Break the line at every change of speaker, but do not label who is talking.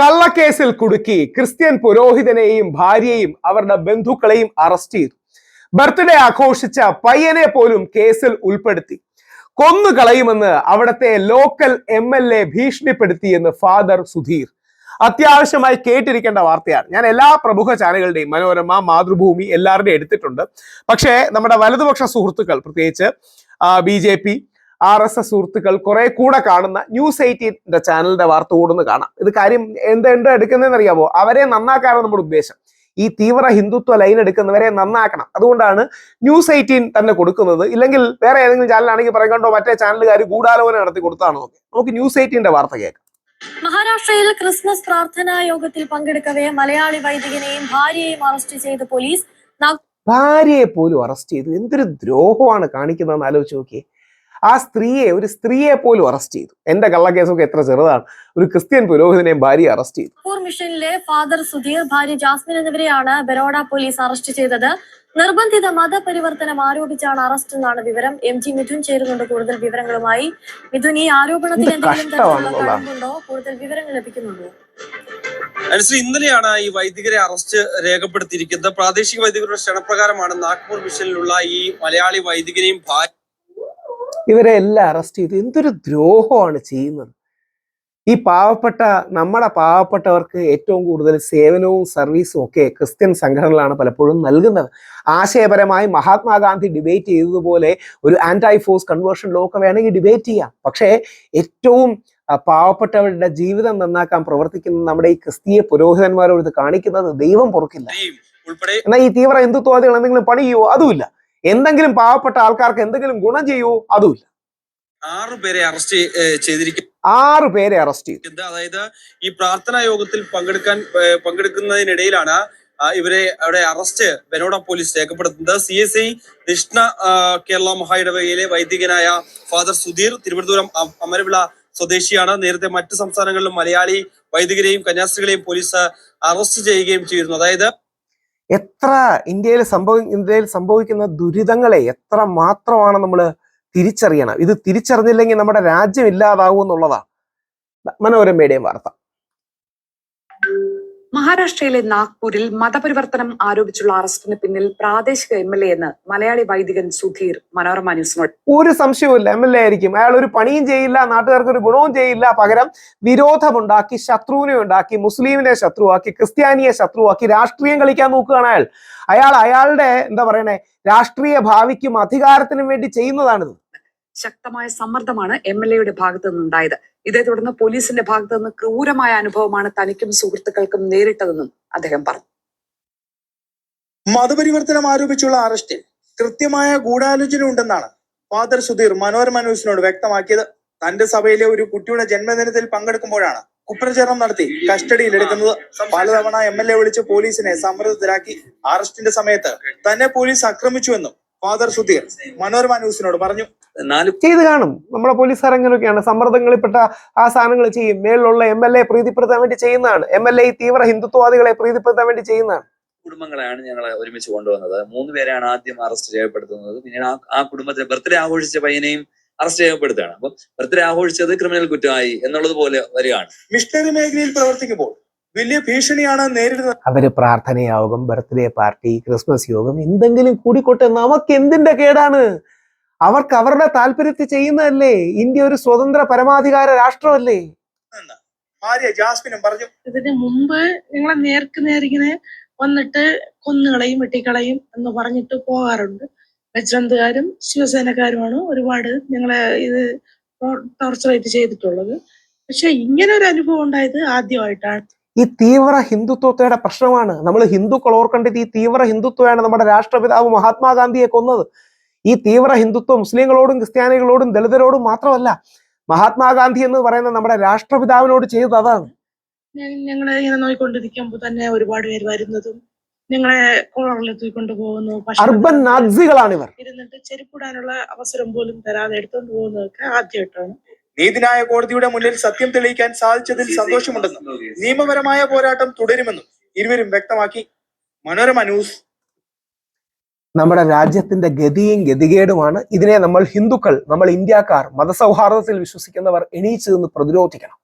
കള്ളക്കേസിൽ കുടുക്കി ക്രിസ്ത്യൻ പുരോഹിതനെയും ഭാര്യയെയും അവരുടെ ബന്ധുക്കളെയും അറസ്റ്റ് ചെയ്തു. ബർത്ത്ഡേ ആഘോഷിച്ച പയ്യനെ പോലും കേസിൽ ഉൾപ്പെടുത്തി. കൊന്നു കളയുമെന്ന് അവിടുത്തെ ലോക്കൽ എം എൽ എ ഭീഷണിപ്പെടുത്തിയെന്ന് ഫാദർ സുധീർ. അത്യാവശ്യമായി കേട്ടിരിക്കേണ്ട വാർത്തയാണ്. ഞാൻ എല്ലാ പ്രമുഖ ചാനലുകളുടെയും മനോരമ മാതൃഭൂമി എല്ലാവരുടെയും എടുത്തിട്ടുണ്ട്. പക്ഷേ നമ്മുടെ വലതുപക്ഷ സുഹൃത്തുക്കൾ പ്രത്യേകിച്ച് B J P R S S സുഹൃത്തുക്കൾ കുറെ കൂടെ കാണുന്ന ന്യൂസ് എയ്റ്റീന്റെ ചാനലിന്റെ വാർത്ത കൂടുന്ന് കാണാം. ഇത് കാര്യം എന്ത് എന്ത് എടുക്കുന്നതെന്ന് അറിയാമോ അവരെ നന്നാക്കാനാണ് നമ്മുടെ ഉദ്ദേശം. ഈ തീവ്ര ഹിന്ദുത്വ ലൈൻ എടുക്കുന്നവരെ നന്നാക്കണം. അതുകൊണ്ടാണ് ന്യൂസ് എയ്റ്റീൻ തന്നെ കൊടുക്കുന്നത്. ഇല്ലെങ്കിൽ വേറെ ഏതെങ്കിലും ചാനലാണെങ്കിൽ കണ്ടോ മറ്റേ ചാനലുകാർ ഗൂഢാലോചന നടത്തി കൊടുത്താണോ നമുക്ക് ന്യൂസ് എയ്റ്റീന്റെ വാർത്ത കേൾക്കാം.
മഹാരാഷ്ട്രയിൽ ക്രിസ്മസ് പ്രാർത്ഥനാ യോഗത്തിൽ പങ്കെടുക്കവേ മലയാളി വൈദികനെയും ഭാര്യയെയും അറസ്റ്റ് ചെയ്ത് പോലീസ്
ഭാര്യയെ പോലും അറസ്റ്റ് ചെയ്തു എന്തൊരു ദ്രോഹമാണ് കാണിക്കുന്നതെന്ന് ആലോചിച്ച് നോക്കിയേ. ആ സ്ത്രീയെ ഒരു സ്ത്രീയെ പോലും അറസ്റ്റ് ചെയ്തു. എന്റെ കള്ളക്കേസൊക്കെ എത്ര ചെറുതാണ്. ഒരു ക്രിസ്ത്യൻ പുരോഹിതനെയും ഭാര്യ അറസ്റ്റ് ചെയ്തു.
മിഷനിലെ ഫാദർ സുധീർ ഭാര്യ ജാസ്മിൻ എന്നിവരെയാണ് ബരോഡ പോലീസ് അറസ്റ്റ് ചെയ്തത്. നിർബന്ധിത മതപരിവർത്തനം ആരോപിച്ചാണ് അറസ്റ്റ് എന്നാണ് വിവരം. എം ജി മിഥുൻ ചേരുന്നുണ്ട് കൂടുതൽ വിവരങ്ങളുമായി. മിഥുൻ ഈ ആരോപണത്തിൽ എന്തെങ്കിലും തരത്തിലുള്ള കൂടുതൽ വിവരങ്ങൾ ലഭിക്കുന്നുണ്ടോ?
അനുസരിച്ച് ഇന്നലെയാണ് ഈ വൈദികരെ അറസ്റ്റ് രേഖപ്പെടുത്തിയിരിക്കുന്നത്. പ്രാദേശിക വൈദികരുടെ ക്ഷണപ്രകാരമാണ് നാഗ്പൂർ മിഷനിലുള്ള ഈ മലയാളി വൈദികനെയും ഭാര്യ
ഇവരെ എല്ലാം അറസ്റ്റ് ചെയ്തു. എന്തൊരു ദ്രോഹമാണ് ചെയ്യുന്നത്. ഈ പാവപ്പെട്ട നമ്മുടെ പാവപ്പെട്ടവർക്ക് ഏറ്റവും കൂടുതൽ സേവനവും സർവീസും ഒക്കെ ക്രിസ്ത്യൻ സംഘടനകളാണ് പലപ്പോഴും നൽകുന്നത്. ആശയപരമായി മഹാത്മാഗാന്ധി ഡിബേറ്റ് ചെയ്തതുപോലെ ഒരു ആന്റൈ ഫോഴ്സ് കൺവേർഷൻ ലോ ഒക്കെ വേണമെങ്കിൽ ഡിബേറ്റ് ചെയ്യാം. പക്ഷേ ഏറ്റവും പാവപ്പെട്ടവരുടെ ജീവിതം നന്നാക്കാൻ പ്രവർത്തിക്കുന്ന നമ്മുടെ ഈ ക്രിസ്തീയ പുരോഹിതന്മാരോട് ഇത് കാണിക്കുന്നത് ദൈവം പൊറുക്കില്ല. എന്നാൽ ഈ തീവ്ര ഹിന്ദുത്വവാദികൾ എന്തെങ്കിലും പണി ചെയ്യുവോ? അതുമില്ല. എന്തെങ്കിലും പാവപ്പെട്ട ആൾക്കാർക്ക് എന്തെങ്കിലും ഗുണം ചെയ്യുവോ അതുമില്ല
ആറു പേരെ അറസ്റ്റ് ചെയ്തിരിക്കും
ആറ് പേരെ അറസ്റ്റ് ചെയ്തു.
അതായത് ഈ പ്രാർത്ഥനാ യോഗത്തിൽ പങ്കെടുക്കാൻ പങ്കെടുക്കുന്നതിനിടയിലാണ് ഇവരെ അവിടെ അറസ്റ്റ് ബനോഡ പോലീസ് രേഖപ്പെടുത്തുന്നത്. C S I Dakshina Kerala മഹായിടവകയിലെ വൈദികനായ ഫാദർ സുധീർ തിരുവനന്തപുരം അമരവിള സ്വദേശിയാണ്. നേരത്തെ മറ്റ് സംസ്ഥാനങ്ങളിലും മലയാളി വൈദികരെയും കന്യാസ്ത്രീകളെയും പോലീസ് അറസ്റ്റ് ചെയ്യുകയും ചെയ്തിരുന്നു. അതായത്
എത്ര ഇന്ത്യയിൽ സംഭവി ഇന്ത്യയിൽ സംഭവിക്കുന്ന ദുരിതങ്ങളെ എത്ര മാത്രമാണ് നമ്മൾ തിരിച്ചറിയണം? ഇത് തിരിച്ചറിഞ്ഞില്ലെങ്കിൽ നമ്മുടെ രാജ്യം ഇല്ലാതാവും എന്നുള്ളതാണ് മനോരമയുടെയും വാർത്ത.
മഹാരാഷ്ട്രയിലെ നാഗ്പൂരിൽ മതപരിവർത്തനം ആരോപിച്ചുള്ള അറസ്റ്റിന് പിന്നിൽ പ്രാദേശിക എം എൽ എ എന്ന് മലയാളി വൈദികൻ സുധീർ മനോരമ ന്യൂസിനോട്
ഒരു സംശയവുമില്ല. എം എൽ എ ആയിരിക്കും. അയാൾ ഒരു പണിയും ചെയ്യില്ല നാട്ടുകാർക്ക് ഒരു ഗുണവും ചെയ്യില്ല. പകരം വിരോധമുണ്ടാക്കി ശത്രുവിനെ ഉണ്ടാക്കി മുസ്ലിമിനെ ശത്രുവാക്കി ക്രിസ്ത്യാനിയെ ശത്രുവാക്കി രാഷ്ട്രീയം കളിക്കാൻ നോക്കുകയാണ് അയാൾ അയാൾ. അയാളുടെ എന്താ പറയണേ രാഷ്ട്രീയ ഭാവിക്കും അധികാരത്തിനും വേണ്ടി ചെയ്യുന്നതാണിത്.
ശക്തമായ സമ്മർദ്ദമാണ് എം എൽ എയുടെ ഭാഗത്തു നിന്നുണ്ടായത്. ഇതേ തുടർന്ന് പോലീസിന്റെ ഭാഗത്തു നിന്ന് ക്രൂരമായ അനുഭവമാണ് തനിക്കും സുഹൃത്തുക്കൾക്കും നേരിട്ടതെന്നും അദ്ദേഹം പറഞ്ഞു.
മതപരിവർത്തനം ആരോപിച്ചുള്ള അറസ്റ്റിൽ കൃത്യമായ ഗൂഢാലോചന ഉണ്ടെന്നാണ് ഫാദർ സുധീർ മനോരമ ന്യൂസിനോട് വ്യക്തമാക്കിയത്. തന്റെ സഭയിലെ ഒരു കുട്ടിയുടെ ജന്മദിനത്തിൽ പങ്കെടുക്കുമ്പോഴാണ് കുപ്രചരണം നടത്തി കസ്റ്റഡിയിൽ എടുക്കുന്നത് പലതവണ എം എൽ എ വിളിച്ച് പോലീസിനെ സമ്മർദ്ദത്തിലാക്കി അറസ്റ്റിന്റെ സമയത്ത് തന്നെ പോലീസ് ആക്രമിച്ചുവെന്നും ഫാദർ സുധീർ മനോരമ ന്യൂസിനോട് പറഞ്ഞു.
നാല്
ചെയ്ത് കാണും. നമ്മുടെ പോലീസുകാർ അങ്ങനെയൊക്കെയാണ് സമ്മർദ്ദങ്ങളിൽപ്പെട്ട ആ സാധനങ്ങൾ ചെയ്യും. മേളിലുള്ള എം എൽ എ പ്രീതിപ്പെടുത്താൻ വേണ്ടി ചെയ്യുന്നതാണ്. എം എൽ എ തീവ്ര ഹിന്ദുത്വവാദികളെ പ്രീതിപ്പെടുത്താൻ വേണ്ടി ചെയ്യുന്നതാണ്.
കുടുംബങ്ങളെയാണ് ഞങ്ങൾ ഒരുമിച്ച് കൊണ്ടുവന്നത്. മൂന്ന് പേരെയാണ് ആദ്യം അറസ്റ്റ് ചെയ്യപ്പെടുത്തുന്നത്. പിന്നീട് ആ ആ കുടുംബത്തെ ബർത്ത്ഡേ ആഘോഷിച്ച പയ്യനെയും അറസ്റ്റ് ചെയ്യപ്പെടുത്തുകയാണ്. അപ്പൊ ബർത്ത്ഡേ ആഘോഷിച്ചത് ക്രിമിനൽ കുറ്റമായി എന്നുള്ളത് പോലെ വരികയാണ്.
മിഷണറി മേഖലയിൽ പ്രവർത്തിക്കുമ്പോൾ വലിയ ഭീഷണിയാണ് നേരിടുന്നത്.
അവർ പ്രാർത്ഥനയാകും ബർത്ത്ഡേ പാർട്ടി ക്രിസ്മസ് യോഗം എന്തെങ്കിലും കൂടിക്കോട്ടെ. നമുക്ക് എന്തിന്റെ കേടാണ്? അവർക്ക് അവരുടെ താല്പര്യത്തിൽ ചെയ്യുന്നതല്ലേ? ഇന്ത്യ ഒരു സ്വതന്ത്ര പരമാധികാര രാഷ്ട്രമല്ലേ?
എന്ന് ഭാര്യ ജാസ്മിനും പറഞ്ഞു
ഇതിന് മുമ്പ് നിങ്ങളെ നേർക്ക് നേരിങ്ങനെ വന്നിട്ട് കൊന്നുകളയും വെട്ടിക്കളയും എന്ന് പറഞ്ഞിട്ട് പോകാറുണ്ട്. ബജ്രന്തുകാരും ശിവസേനക്കാരുമാണ് ഒരുപാട് ഞങ്ങളെ ഇത് ടോർച്ചറേറ്റ് ചെയ്തിട്ടുള്ളത്. പക്ഷെ ഇങ്ങനെ ഒരു അനുഭവം ഉണ്ടായത് ആദ്യമായിട്ടാണ്.
ഈ തീവ്ര ഹിന്ദുത്വത്തിന്റെ പ്രശ്നമാണ്. നമ്മൾ ഹിന്ദുക്കൾ ഓർക്കേണ്ടത് ഈ തീവ്ര ഹിന്ദുത്വമാണ് നമ്മുടെ രാഷ്ട്രപിതാവ് മഹാത്മാഗാന്ധിയെ കൊന്നത്. ഈ തീവ്ര ഹിന്ദുത്വം മുസ്ലിങ്ങളോടും ക്രിസ്ത്യാനികളോടും ദളിതരോടും മാത്രമല്ല മഹാത്മാഗാന്ധി എന്ന് പറയുന്ന നമ്മുടെ രാഷ്ട്രപിതാവിനോട് ചെയ്തത് അതാണ്.
ഞങ്ങളെ ഇങ്ങനെ നോയിക്കൊണ്ടിരിക്കുമ്പോൾ തന്നെ ഒരുപാട് പേര് വരുന്നതും ഞങ്ങളെ കോളറിൽ തൂക്കിക്കൊണ്ട് പോകുന്നു
അർബൻ
തരുന്നു.
നാസികളാണ് ഇവർ
ഇരുന്നിട്ട് ചെരുപ്പിടാനുള്ള അവസരം പോലും തരാതെ എടുത്തോണ്ട് പോകുന്നതൊക്കെ ആദ്യമായിട്ടാണ്.
നീതിനായ കോടതിയുടെ മുന്നിൽ സത്യം തെളിയിക്കാൻ സാധിച്ചതിൽ സന്തോഷമുണ്ടെന്നും നിയമപരമായ പോരാട്ടം തുടരുമെന്നും ഇരുവരും വ്യക്തമാക്കി. മനോരമ ന്യൂസ്
നമ്മുടെ രാജ്യത്തിന്റെ ഗതിയും ഗതികേടുമാണ്. ഇതിനെ നമ്മൾ ഹിന്ദുക്കൾ നമ്മൾ ഇന്ത്യക്കാർ മതസൗഹാർദ്ദത്തിൽ വിശ്വസിക്കുന്നവർ എണീച്ചു നിന്ന് പ്രതിരോധിക്കണം.